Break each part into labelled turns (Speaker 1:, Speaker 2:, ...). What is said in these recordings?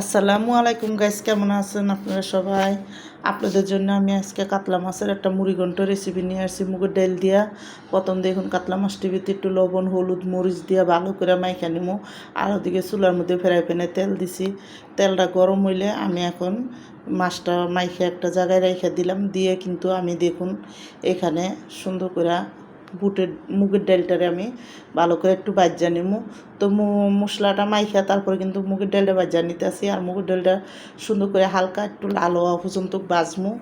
Speaker 1: আসসালামু আলাইকুম গাইস কেমন আছেন আপনারা সবাই? আপনাদের জন্য আমি আজকে কাতলা মাছের একটা মুড়িঘণ্ট রেসিপি নিয়ে আসছি, মুগের ডাল দিয়া। প্রথম দেখুন কাতলা মাছটি ভিতরে একটু লবণ, হলুদ, মরিচ দিয়া ভালো করে মাইখা নিমু। আর ওদিকে চুলার মধ্যে ফেরাই ফেনে তেল দিছি। তেলটা গরম হইলে আমি এখন মাছটা মাইখে একটা জায়গায় রেখে দিলাম। দিয়ে কিন্তু আমি দেখুন এখানে সুন্দর করে বুটের, মুগের ডালটারে আমি ভালো করে একটু বাজ্যা নিমু। তো মশলাটা মাইখা, তারপরে কিন্তু মুগের ডালটা বাজ্যা নিতেছি। আর মুগের ডালটা সুন্দর করে হালকা একটু লাল হওয়া পর্যন্ত বাজমু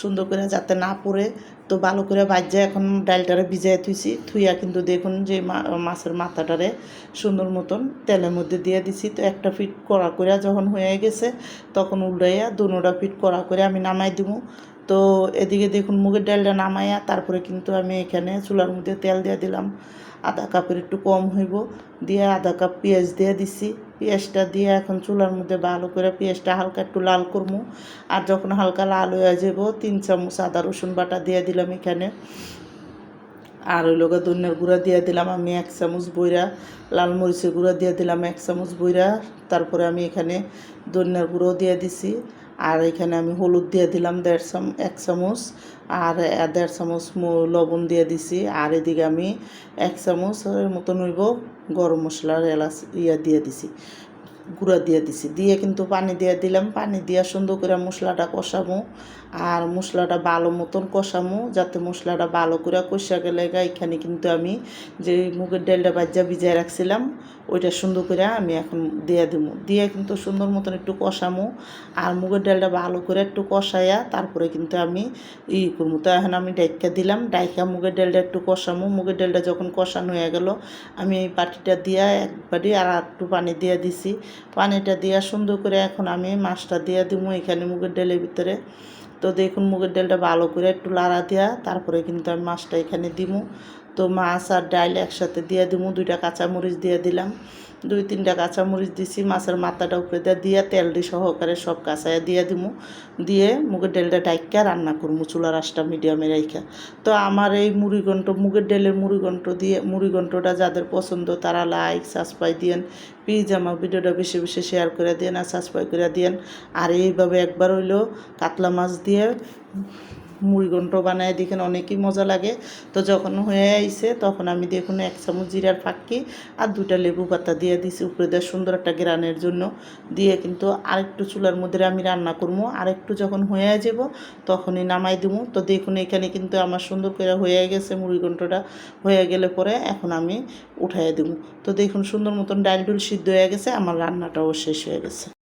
Speaker 1: সুন্দর করে যাতে না পড়ে। তো ভালো করে বাজ্যা এখন ডালটারে ভিজাই থুইছি। থুইয়া কিন্তু দেখুন যে মাছের মাথাটারে সুন্দর মতন তেলের মধ্যে দিয়ে দিছি। তো একটা ফিট করা করে যখন হয়ে গেছে, তখন উল্টাইয়া দুনোটা ফিট করা করে আমি নামাই দিব তো এদিকে দেখুন মুগের ডালটা নামাইয়া তারপরে কিন্তু আমি এখানে চুলার মধ্যে তেল দিয়ে দিলাম। আধা কাপের একটু কম হইব। দিয়ে আধা কাপ পেঁয়াজ দিয়ে দিছি। পেঁয়াজটা দিয়ে এখন চুলার মধ্যে ভালো করে পেঁয়াজটা হালকা একটু লাল করব আর যখন হালকা লাল হয়ে যাব, তিন চামচ আদা রসুন বাটা দিয়ে দিলাম এখানে। আর ওই লোকে ধনিয়ার গুঁড়া দিয়ে দিলাম আমি এক চামচ বইরা। লাল মরিচের গুঁড়া দিয়ে দিলাম এক চামচ বইরা। তারপরে আমি এখানে ধনিয়ার গুঁড়ো দিয়ে দিছি। আর এখানে আমি হলুদ দিয়ে দিলাম দেড় চাম, এক চামচ, আর দেড় চামচ লবণ দিয়ে দিছি, আর এদিকে আমি এক চামচের মতন হইব গরম মশলার এলাচ ইয়া দিয়ে দিছি। গুঁড়া দিয়ে দিছি। দিয়ে কিন্তু পানি দিয়ে দিলাম। পানি দিয়ে সুন্দর করে মশলাটা কষামো আর মশলাটা ভালো মতন কষামো যাতে মশলাটা ভালো করে কষা গেলে এখানে কিন্তু আমি যে মুগের ডালটা বাজ্যা ভিজায় রাখছিলাম, ওইটা সুন্দর করে আমি এখন দিয়ে দেবো। দিয়ে কিন্তু সুন্দর মতন একটু কষামো আর মুগের ডালটা ভালো করে একটু কষাইয়া তারপরে কিন্তু আমি ই করব। তো এখন আমি ডাইকা দিলাম। ডাইকা মুগের ডালটা একটু কষামো মুগের ডালটা যখন কষানো হয়ে গেল, আমি এই বাটিটা দিয়ে একবারই আর একটু পানি দিয়ে দিছি। পানিটা দিয়া সুন্দর করে এখন আমি মাছটা দিয়ে দিব এখানে মুগের ডালের ভিতরে। তো দেখুন মুগের ডালটা ভালো করে একটু লাড়া দেওয়া তারপরে কিন্তু আমি মাছটা এখানে দিব তো মাছ আর ডাইল একসাথে দিয়ে দিব দুইটা কাঁচামরিচ দিয়ে দিলাম। দুই তিনটা কাঁচামরিচ দিছি, মাছের মাথাটা উপরে দিয়ে দিয়ে তেল দিয়ে সহকারে সব কাঁচায় দিয়ে দিব দিয়ে মুগের ডালটা ডাইকা রান্না করব চুলার আঁচটা মিডিয়ামে রাইখা। তো আমার এই মুড়িঘণ্ট মুগের ডালের মুড়িঘণ্ট দিয়ে মুড়িঘণ্টটা যাদের পছন্দ তারা লাইক, সাবস্ক্রাইব দিয়েন। প্লিজ আমার ভিডিওটা বেশি বেশি শেয়ার করে দিয়েন আর সাবস্ক্রাইব করে দিয়েন। আর এইভাবে একবার হইল কাতলা মাছ দিয়ে মুড়িঘণ্ট বানায় দেখেন অনেকই মজা লাগে। তো যখন হয়ে আইছে তখন আমি দেখুন এক চামচ জিরার ফাঁকি আর দুটা লেবু পাতা দিয়ে দিছি উপরে দিয়ে সুন্দর একটা গ্রানের জন্য। দিয়ে কিন্তু আরেকটু চুলার মধ্যে আমি রান্না করব। আরেকটু যখন হয়ে যাব তখনই নামাই দেবো। তো দেখুন এখানে কিন্তু আমার সুন্দর করে হয়ে গেছে মুড়িঘণ্টটা হয়ে গেলে পরে এখন আমি উঠাই দেবো। তো দেখুন সুন্দর মতন ডাল ডুল সিদ্ধ হয়ে গেছে। আমার রান্নাটাও শেষ হয়ে গেছে।